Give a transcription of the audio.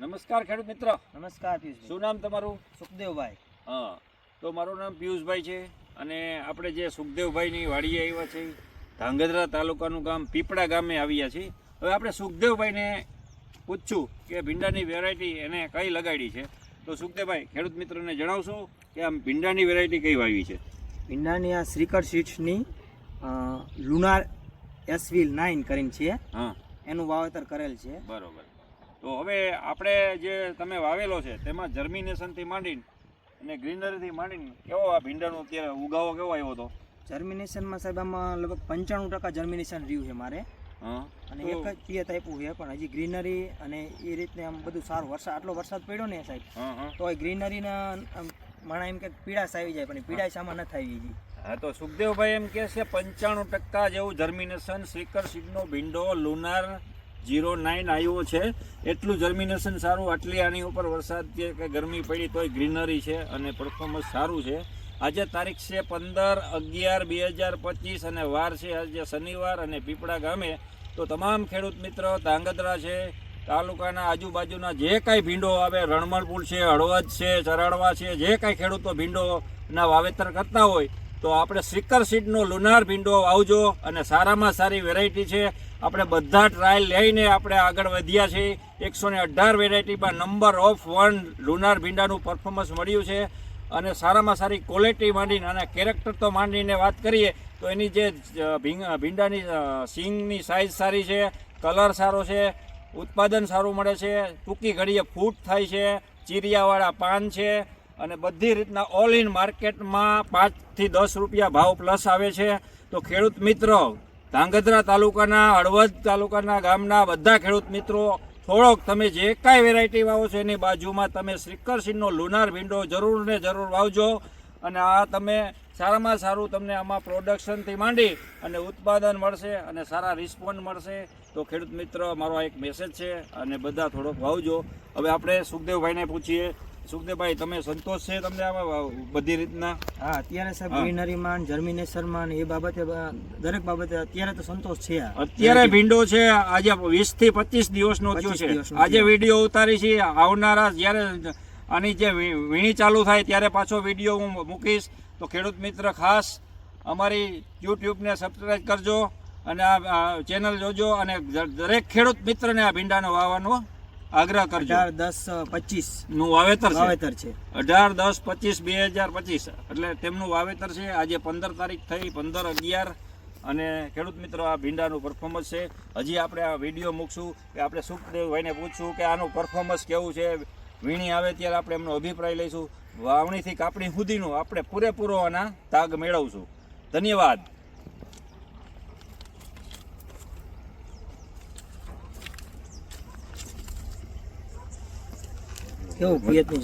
નમસ્કાર ખેડૂત મિત્ર. નમસ્કાર પિયુષ શું નામ તમારું? સુખદેવભાઈ. હા તો મારું નામ પિયુષભાઈ છે અને આપણે જે સુખદેવભાઈની વાડીએ આવ્યા છે ધાંગધ્રા તાલુકાનું ગામ પીપળા ગામે આવ્યા છીએ. હવે આપણે સુખદેવભાઈને પૂછશું કે ભીંડાની વેરાયટી એને કઈ લગાડી છે. તો સુખદેવભાઈ ખેડૂત મિત્રને જણાવશો કે આમ ભીંડાની વેરાયટી કઈ વાવી છે? ભીંડાની આ શ્રીકર સીડ્સની લુનાર એસવીલ નાઇન કરીને છે. હા. એનું વાવેતર કરેલ છે. બરોબર. તો હવે આપણે જે તમે વાવેલો છે તેમાં જર્મિનેશનથી માંડીને અને ગ્રીનરીથી માંડીને કેવો આ ભીંડાનો અત્યારે ઉગાવો કેવો આવ્યો હતો? જર્મિનેશનમાં સાહેબ આમાં લગભગ પંચાણું ટકા જર્મિનેશન રહ્યું છે મારે. અને એક જ પિયત આપ્યું છે પણ હજી ગ્રીનરી અને એ રીતને આમ બધું સારું વરસાદ આટલો વરસાદ પડ્યો ને સાહેબ તો એ ગ્રીનરીના માણા એમ કે પીડાશ આવી જાય પણ પીડાશ આમાં નથી આવી હજી. હા તો સુખદેવભાઈ એમ કહે છે પંચાણું ટકા જેવું જર્મિનેશન શ્રીકર સીડનો ભીંડો લુનાર જીરો નાઇન આવ્યો છે. એટલું જર્મિનેશન સારું, આટલી આની ઉપર વરસાદ છે કે ગરમી પડી તોય ગ્રીનરી છે અને પરફોર્મન્સ સારું છે. આજે તારીખ છે પંદર અગિયાર બે હજાર પચીસ અને વાર છે આજે શનિવાર અને પીપળા ગામે. તો તમામ ખેડૂત મિત્ર, ધાંગધ્રા છે, તાલુકાના આજુબાજુના જે કાંઈ ભીંડો આવે રણમણપુર છે, હળવદ છે, ચરાડવા છે, જે કાંઈ ખેડૂતો ભીંડોના વાવેતર કરતા હોય તો આપણે સિકર સીડનો લુનાર ભીંડો વાવજો અને સારામાં સારી વેરાયટી છે. આપણે બધા ટ્રાયલ લઈને આપણે આગળ વધ્યા છીએ. એકસો ને અઢાર વેરાયટીમાં નંબર ઓફ વન લુનાર ભીંડાનું પરફોર્મન્સ મળ્યું છે. અને સારામાં સારી ક્વોલિટી માંડીને અને કેરેક્ટર તો માંડીને વાત કરીએ, તો એની જે ભીંડાની સિંગની સાઇઝ સારી છે કલર સારો છે, ઉત્પાદન સારું મળે છે, ટૂંકી ઘડીએ ફૂટ થાય છે, ચીરિયાવાળા પાન છે અને બધી રીતના ઓલ ઇન માર્કેટમાં પાંચથી દસ રૂપિયા ભાવ પ્લસ આવે છે. તો ખેડૂત મિત્રો, ધાંગધ્રા તાલુકાના, હળવદ તાલુકાના ગામના બધા ખેડૂત મિત્રો, થોડોક તમે જે કાંઈ વેરાયટી વાવો છો એની બાજુમાં તમે શ્રીકરસિંહનો લુનાર ભીંડો જરૂર ને જરૂર વાવજો. અને આ તમે સારામાં સારું તમને આમાં પ્રોડક્શનથી માંડી અને ઉત્પાદન મળશે અને સારા રિસ્પોન્સ મળશે. તો ખેડૂત મિત્ર, મારો એક મેસેજ છે અને બધા થોડોક વાવજો. હવે આપણે સુખદેવભાઈને પૂછીએ સુખદેવભાઈ તમે સંતોષ છે તમને આમાં બધી રીતના? હા અત્યારે સાહેબ. ગ્રીનરીમાં જર્મિનેશનમાં એ બાબતે દરેક બાબતે અત્યારે તો સંતોષ છે અત્યારે ભીંડો છે આજે વીસથી પચીસ દિવસનો થયો છે. આજે વીડિયો ઉતારી છે આવનારા જ્યારે આની જે વીણી ચાલુ થાય ત્યારે પાછો વીડિયો હું મૂકીશ. તો ખેડૂત મિત્ર ખાસ અમારી યુટ્યુબને સબસ્ક્રાઈબ કરજો અને આ ચેનલ જોજો અને દરેક ખેડૂત મિત્રને આ ભીંડાનો વાવવાનો આગ્રહ કરજો. અઢાર દસ પચીસ. નું વાવેતર વાવેતર છે. અઢાર દસ પચીસ બે હજાર પચીસ. એટલે તેમનું વાવેતર છે. આજે પંદર તારીખ થઈ પંદર અગિયાર. અને ખેડૂત મિત્રો આ ભીંડાનું પરફોર્મન્સ છે. હજી આપણે આ વીડિયો મૂકશું કે આપણે સુખદેવભાઈને પૂછશું કે આનું પરફોર્મન્સ કેવું છે. વીણી આવે ત્યારે આપણે એમનો અભિપ્રાય લઈશું. વાવણીથી કાપણી સુધીનું આપણે પૂરેપૂરો આના તાગ મેળવશું. ધન્યવાદ. કેવું પિયતની